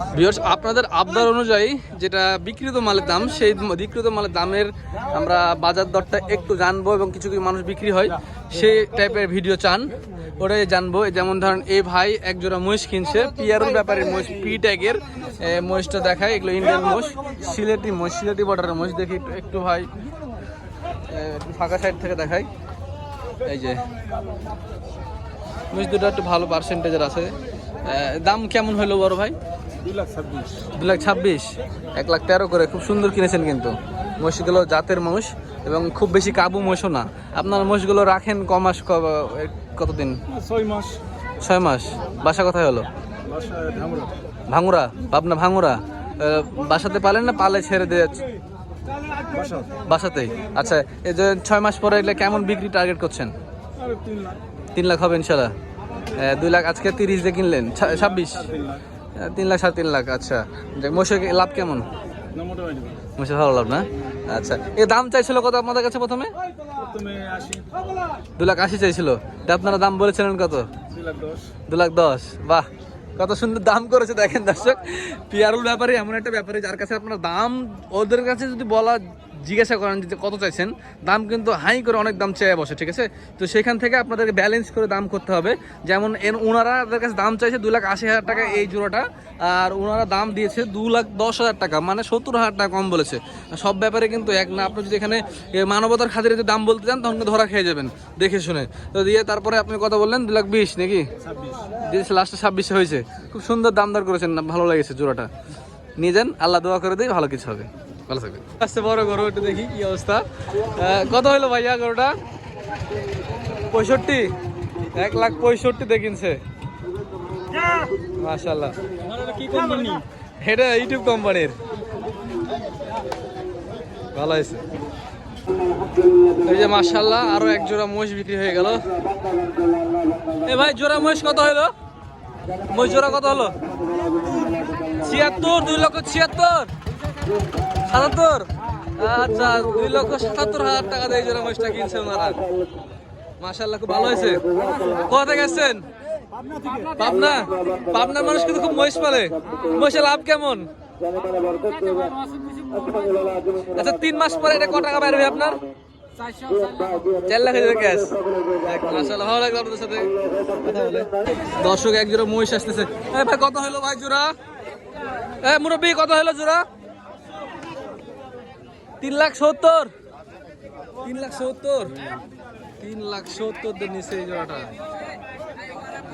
Viewers আপনাদের আবদার অনুযায়ী যেটা বিক্রিত মালের দাম, সেই বিক্রিত মালের দামের আমরা বাজার দরটা একটু জানব এবং কিছু কিছু মানুষ বিক্রি হয়। সেই টাইপের ভিডিও চান ওটাই জানব। যেমন ধরেন, এ ভাই এক জোড়া মহিষ কিনছে, পিয়ারুর ব্যাপারে মহিষ পি ট্যাগের মহিষটা দেখায়, এগুলো ইন্ডিয়ান মহিষ সিলেটি মহিষ সিলেটি বর্ডারের মহিষ, দেখি একটু- ভাই ফাঁকা সাইড থেকে দেখাই। এই যে, মহিষ দুটো একটু ভালো পার্সেন্টেজের আছে। দাম কেমন হলো বড় ভাই? দু লাখ ছাব্বিশ। এক লাখ তেরো করে। খুব সুন্দর কিনেছেন কিন্তু। মহিষগুলো জাতের মহিষ এবং খুব বেশি কাবু মহিষও না। আপনার মহিষগুলো রাখেন ক মাস কতদিন? ছয় মাস। ছয় মাস। বাসা কোথায় হলো? ভাঙুরা? পাবনা ভাঙুরা? বাসাতে পালেন না পালে ছেড়ে দিয়ে বাসাতেই। আচ্ছা এই যে ছয় মাস পরে এগুলো কেমন বিক্রি টার্গেট করছেন? তিন লাখ। হবে ইনশাল্লাহ। দুই লাখ আজকে তিরিশ দিয়ে কিনলেন। ছাব্বিশ? তিন লাখ এ, তিন লাখ সাড়ে তিন লাখ আচ্ছা। মহিষের লাভ কেমন? মহিষের ভালো লাভ না? আচ্ছা। এ দাম চাইছিল কত আপনাদের কাছে প্রথমে? দু লাখ আশি চাইছিল। আপনারা দাম বলেছিলেন কত? দু লাখ দশ। বাহ কত সুন্দর দাম করেছে দেখেন দর্শক। পিয়ারুল ব্যাপারে এমন একটা ব্যাপারে যার কাছে আপনার দাম ওদের কাছে যদি বলা জিজ্ঞাসা করেন যে কত চাইছেন দাম কিন্তু হাই করে অনেক দাম চেয়ে বসে ঠিক আছে? তো সেখান থেকে আপনাদেরকে ব্যালেন্স করে দাম করতে হবে। যেমন এর ওনারা ওদের কাছে দাম চাইছে দু লাখ আশি হাজার টাকা এই জোড়াটা আর ওনারা দাম দিয়েছে দু লাখ দশ হাজার টাকা মানে সত্তর হাজার টাকা কম বলেছে। সব ব্যাপারে কিন্তু এক না আপনি যদি এখানে মানবতার খাতিরে যদি দাম বলতে চান তখন কিন্তু ধরা খেয়ে যাবেন দেখে শুনে। তো দিয়ে তারপরে আপনি কথা বললেন দু লাখ বিশ নাকি? লাস্টে ছাব্বিশে হয়েছে। খুব সুন্দর দাম দর করেছেন না ভালো লেগেছে জোড়াটা। নিয়ে যান আল্লাহ দোয়া করে দিই ভালো কিছু হবে। ভালো থাকবে আচ্ছা বড় গরু, একটু দেখি কি অবস্থা। কত হলো ভাইয়া গরুটা? পঁয়ষট্টি? এক লাখ পঁয়ষট্টি দেখিনছে মাশাল্লাহ কি কোম্পানি এটা ইউটিউব কোম্পানির। ভালো হয়েছে। এই যে মাশাল্লাহ আরও এক জোড়া মহিষ বিক্রি হয়ে গেল। এ ভাই, জোড়া মহিষ কত হলো মহিষ জোড়া কত হলো? ছিয়াত্তর, দুই লক্ষ ছিয়াত্তর। সাতাত্তর? আচ্ছা দুই লক্ষ সাতাত্তর হাজার টাকা দিয়ে জোড়া মহিষটা কিনছে ওনারা মাশাল্লাহ খুব ভালো হয়েছে। কোথা থেকে পাবনা? পাবনার মানুষ কিন্তু খুব মহিষ পালে। মহিষের লাভ কেমন? আচ্ছা তিন মাস পরে এটা ক টাকা বেরোবে আপনার? মাসাল্লাহ দর্শক, এক জোড়া মহিষ আসতেছে। ভাই, কত হলো ভাই জোড়া? মুরব্বী, কত হলো জোড়া? তিন লাখ সত্তর। তিন লাখ সত্তর। তিন লাখ সত্তর নিচে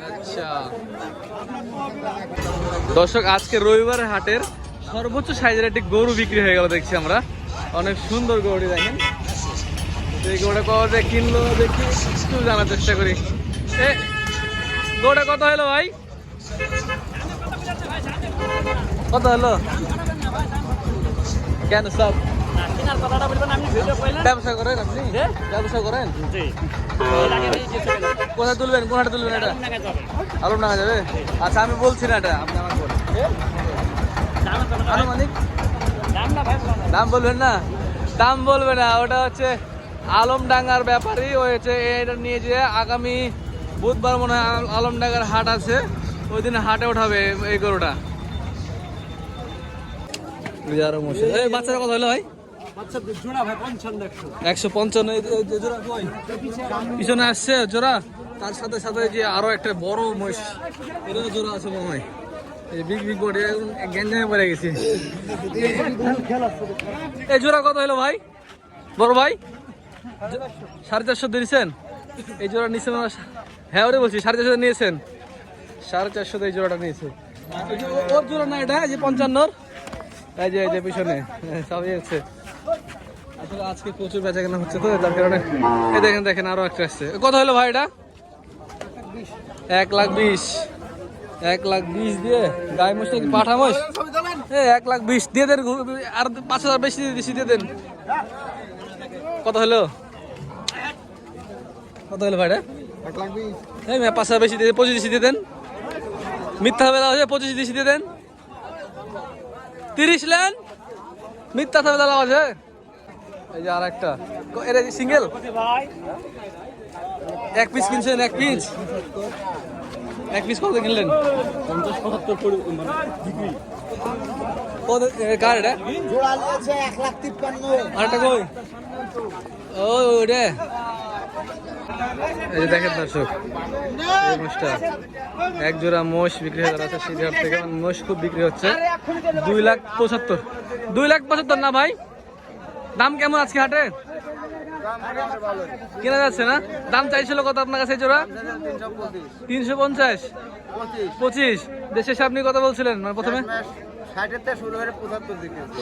আচ্ছা। দর্শক, আজকে রবিবার হাটের সর্বোচ্চ সাইজের একটি গরু বিক্রি হয়ে গেল, দেখছি আমরা। অনেক সুন্দর গরুটি দেখেন। এই গরুটা কত কিনলো দেখি, একটু জানার চেষ্টা করি। এ, গরুটা কত হলো ভাই? কত হলো? কেন সব? ব্যবসা করেন আপনি? ব্যবসা করেন? কোথায় তুলবেন? তুলবেন এটা? আলম টাকা যাবে আচ্ছা আমি বলছি না এটা আপনি আমাকে বলেন। আনুমানিক? দাম বলবেন না? দাম বলবে না ওটা হচ্ছে আলমডাঙ্গার ব্যাপারই ও হচ্ছে এটা নিয়ে যে আগামী বুধবার মনে হয় আল- আলমডাঙ্গার হাট আছে। ওই দিন হাটে ওঠাবে এই গরুটা। বাচ্চারা কথা হলো ভাই। একশো। পঞ্চান্ন পিছনে আসছে জোড়া। তার সাথে সাথে যে আরও একটা বড় মহিষ। এটাও জোড়া আছে মনে হয়। এই বিগ গেছি। এই জোড়া কত ভাই? বড় ভাই? সাড়ে চারশো দিয়েছেন? এই জোড়া হ্যাঁ ওরে সাড়ে নিয়েছেন? সাড়ে চারশো এই জোড়াটা নিয়েছে। জোড়া না এটা পঞ্চান্নর? পিছনে হ্যাঁ, সবই হচ্ছে আসলে আজকে প্রচুর বেচা কেনা হচ্ছে তো, তার কারণে এই দেখেন দেখেন, আরও একটা আসছে। কত হলো ভাই এটা? এক লাখ বিশ। এক লাখ বিশ দিয়ে গাই মোষ নাকি পাঠা মোষ এক লাখ বিশ দিয়ে দেন, আর পাঁচ হাজার বেশি বেশি দিয়ে দেন। কত হলো? কত হলো ভাইটা এক লাখ বিশ পাঁচ হাজার বেশি দিয়ে, পঁচিশ বেশি দিয়ে দেন। মিথ্যা হবে হচ্ছে পঁচিশ বেশি দিয়ে দেন। তিরিশ লেন? মিথ্যা দাদা আছে এই যে আর একটা সিঙ্গেল এক পিস কিনছেন, এক পিস এক পিস কত কিনলেন? বিক্রি কত কার এটা? আরেকটা কই? ও ওরে এই যে দেখেন দর্শক, এই মোষটা। এক জোড়া মোষ বিক্রি হয়ে যাচ্ছে সেই থেকে মোষ খুব বিক্রি হচ্ছে। দুই লাখ পঁচাত্তর। দুই লাখ পঁচাত্তর না ভাই? দাম কেমন আজকে হাটে? কেনা যাচ্ছে না? দাম চাইছিল কত আপনার কাছে জোড়া? তিনশো পঞ্চাশ। পঁচিশ। দেশের সামনে কথা বলছিলেন মানে প্রথমে?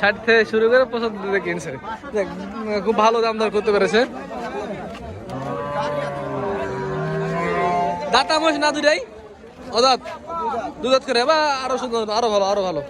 ষাট থেকে শুরু করে পঁচাত্তর দিকে কিনছে। খুব ভালো দাম দর করতে পেরেছে। দাতা মোষ না দুটাই অদাত দুদাত করে বা আরও সুন্দর আরও ভালো আরও ভালো।